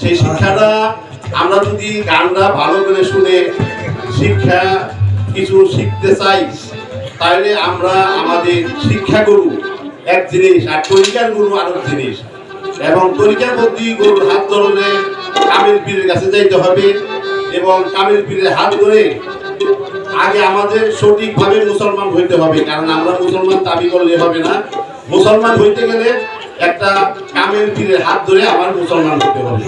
সেই শিক্ষাটা আমরা যদি গানটা ভালো করে শুনে শিক্ষা কিছু শিখতে চাই, তাহলে আমরা আমাদের শিক্ষা শিক্ষাগুরু এক জিনিস আর তরিকার গুরু আরেক জিনিস। এবং তরিকার প্রতি গরুর হাত ধরলে কামিল পীরের কাছে যাইতে হবে এবং কামিল পীরের হাত ধরে আগে আমাদের সঠিকভাবে মুসলমান হইতে হবে, কারণ আমরা মুসলমান দাবি করলে হবে না। মুসলমান হইতে গেলে একটা কামেল পীরের হাত ধরে আমার মুসলমান হতে হবে।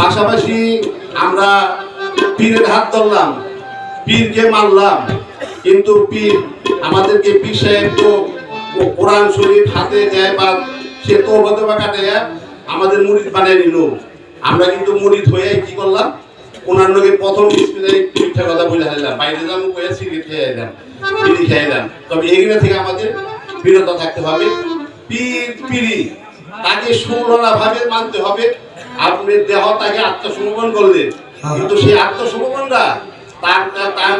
পাশাপাশি আমরা পীরের হাত ধরলাম, পীরকে মারলাম, কিন্তু পীর আমাদেরকে পীর সাহেব তো কোরআন শরীফ হাতে দেয় বা সে তো বা কাটে, আমাদের মুরিদ বানিয়ে নিল। আমরা কিন্তু মুরিদ হয়ে কি করলাম? ওনার প্রথম মিথ্যা কথা বলে হারলাম বাইরে যাব কয়ে সিগারেট খেয়ে এলাম বিড়ি খেয়ে তবে এগুলো থেকে আমাদের বিরত থাকতে হবে। পীর পিড়ি তাকে সুরলা ভাবে মানতে হবে। আপনি দেহ তাকে আত্মসমর্পণ করলেন। কিন্তু সেই আত্মসমর্পণটা তার তার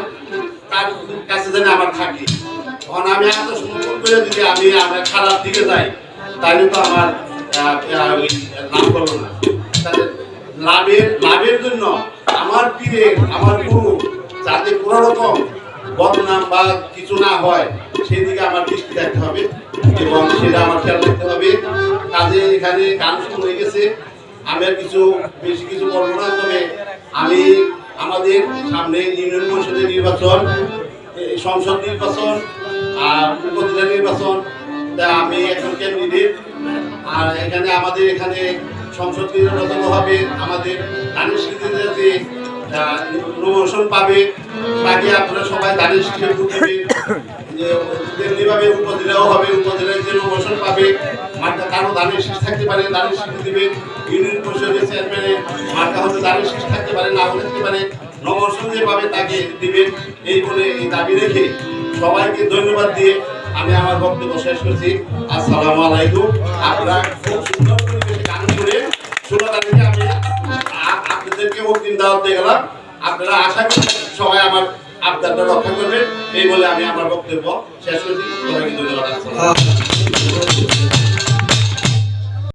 তার- কাছে যেন আমার থাকে। তখন আমি আত্মসমর্পণ করে যদি আমি আমার খারাপ দিকে যাই তাহলে তো আমার লাভ করব না। লাভের লাভের জন্য আমার পীরে আমার গুরু যাতে কোনো রকম বদনাম বা কিছু না হয় সেদিকে আমার দৃষ্টি রাখতে হবে এবং সেটা আমার খেয়াল রাখতে হবে। কাজে এখানে গান শুরু হয়ে গেছে। আমি আর কিছু, বেশি কিছু বলব না, তবে আমি আমাদের সামনে ইউনিয়ন পরিষদের নির্বাচন সংসদ নির্বাচন আর উপজেলা নির্বাচন। তা আমি একজন ক্যান্ডিডেট আর এখানে আমাদের এখানে সংসদ নির্বাচন হবে, আমাদের শিল্পীদের যে প্রমোশন পাবে, তাকে আপনারা সবাই যে, তেমনিভাবে উপজেলাও হবে, উপজেলায় যে প্রমোশন পাবে কারও দানের শীষ থাকতে পারে, দানের শীষ দিবে। ইউনিয়ন পরিষদের চেয়ারম্যানে মাঠটা হয়তো দানের শীষ থাকতে পারে, না হলে পারে। নমোশন যে পাবে তাকে দিবেন, এই বলে এই দাবি রেখে সবাইকে ধন্যবাদ দিয়ে আমি আমার বক্তব্য শেষ করছি। আসসালামু আলাইকুম। আপনারা খুব সুন্দর পরিবেশে গান করে ষোলো তারিখে আমি আপনাদেরকে অগ্রিম দাওয়াত দিয়ে গেলাম। আপনারা আশা করি সবাই আমার আবদারটা রক্ষা করবেন। এই বলে আমি আমার বক্তব্য শেষ করছি। সবাইকে ধন্যবাদ।